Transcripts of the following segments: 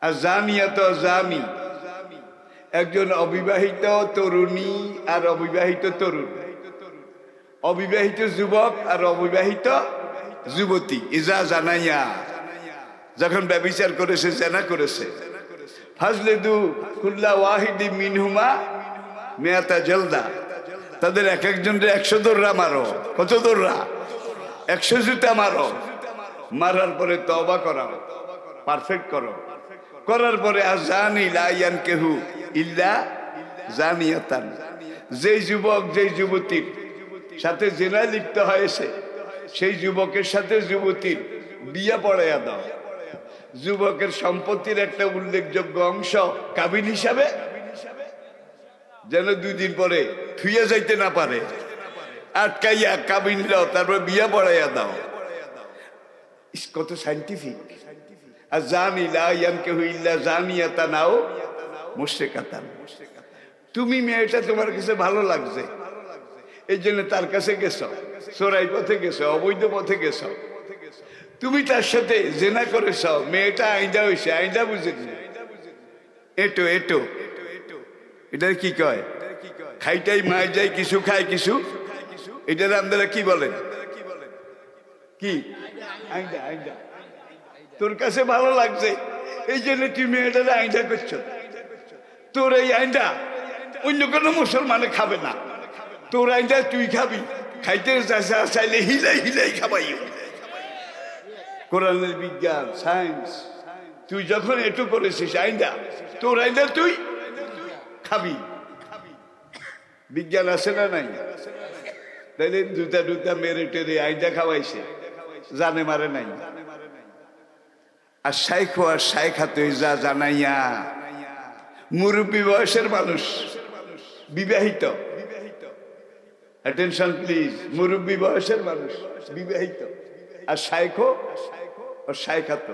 আর জানিয়াত জানি একজন অবিবাহিত তরুণী আর অবিবাহিত তরুণ। অবিবাহিত যুবক আর অবিবাহিত যুবতী। ইজা জানাইয়া। যখন ব্যবিচার করেছে, জেনা করেছে। ফাজলে দু কুল্লা ওয়াহিদি মিনহুমা মেয়াতা জলদা। তাদের এক একজনের একশো দৌড়া মারো। কত দৌড়া একশো জুতা মারো। মারার পরে তবা করাও। পারফেক্ট করো। করার পরে, আর জানি লাইয়ান কেহু ইল্লা জানিয়াতান। যেই যুবক, যেই যুবতীর সাথে জেনা লিপ্ত হয়েছে সেই যুবকের সাথে যুবতীর বিয়া পড়াইয়া দাও। যুবকের সম্পত্তির একটা উল্লেখযোগ্য অংশ কাবিন হিসাবে যেন দুই দিন পরে থুইয়া যাইতে না পারে। আটকাইয়া কাবিন দাও তারপর বিয়া পড়াইয়া দাও। কত সাইন্টিফিক আর জানি লাইয়ান কেউ ইল্লা জানিয়া তা নাও মুশেকাতান তুমি মেয়েটা তোমার কাছে ভালো লাগছে এই জন্য তার কাছে গেছ, চোরাই পথে গেছ, অবৈধ পথে গেছ। তুমি তার সাথে জেনা করেছ, মেয়েটা আইদা হয়েছে আইদা বুঝেছে এটো এটো। এটা কি কয়? খাইটাই মায় যায় কিছু খায় কিছু? এটার আপনারা কি বলেন? কি? আইদা আইদা তোর কাছে ভালো লাগছে, এই জন্য তুই মেয়েটারে আইদা করছ। তোর এই আইনটা অন্য কোনো মুসলমানে খাবে না। তোর আইনটা তুই খাবি, খাইতে চাইলে হিলাই হিলাই খাবাই। কোরআনের বিজ্ঞান, সায়েন্স, তুই যখন এটু করেছিস আইনটা, তোর আইনটা তুই খাবি। বিজ্ঞান আছে না নাই? তাইলে দুটা দুটা মেরে টেরে আইনটা খাওয়াইছে, জানে মারে নাই? আর শাইখ আর শাইখা তুই যা জানাইয়া। মুরব্বী বয়সের মানুষ, বিবাহিত। অ্যাটেনশন প্লিজ, মুরব্বী বয়সের মানুষ, বিবাহিত। আর শাইখো ও শাইখাত।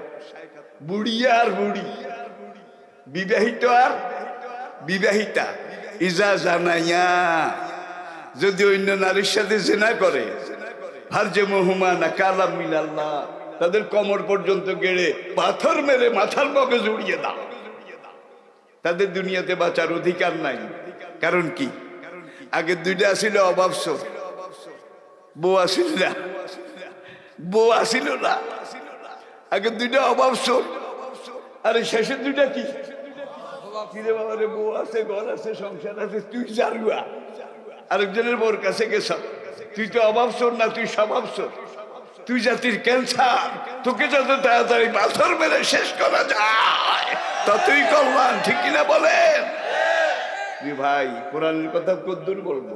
বুড়িয়া আর বুড়ি, বিবাহিত আর বিবাহিতা। ইজা জানাইয়া। যদি অন্য নারীর সাথে জেনা করে ভার্যে মহুমা না কালাম মিলাল্লাহ। তাদের কমর পর্যন্ত গেড়ে পাথর মেরে মাথার মগজ উড়িয়ে দাও। তাদের দুনিয়াতে বাঁচার অধিকার নাই। কারণ কি? আগে দুইটা আসিল অভাবস বউ আসিল না। বউ আসিল না। আগে দুইটা অভাবস আরে শেষের দুইটা কি? ঘর আছে, সংসার আছে, তুই আরেকজনের বউর কাছে গেছ। তুই তো অভাবসর না, তুই স্বভাবসর তুই জাতির ক্যান্সার তোকে যত তাড়াতাড়ি পাথর মেরে শেষ করা যায়, ততই কল্যাণ, ঠিক কিনা বলেন? ভাই, কোরআনের কথা কদ্দুর বলব?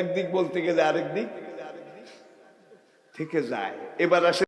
একদিক বলতে গেলে আরেক দিক থেকে যায়। এবার আসে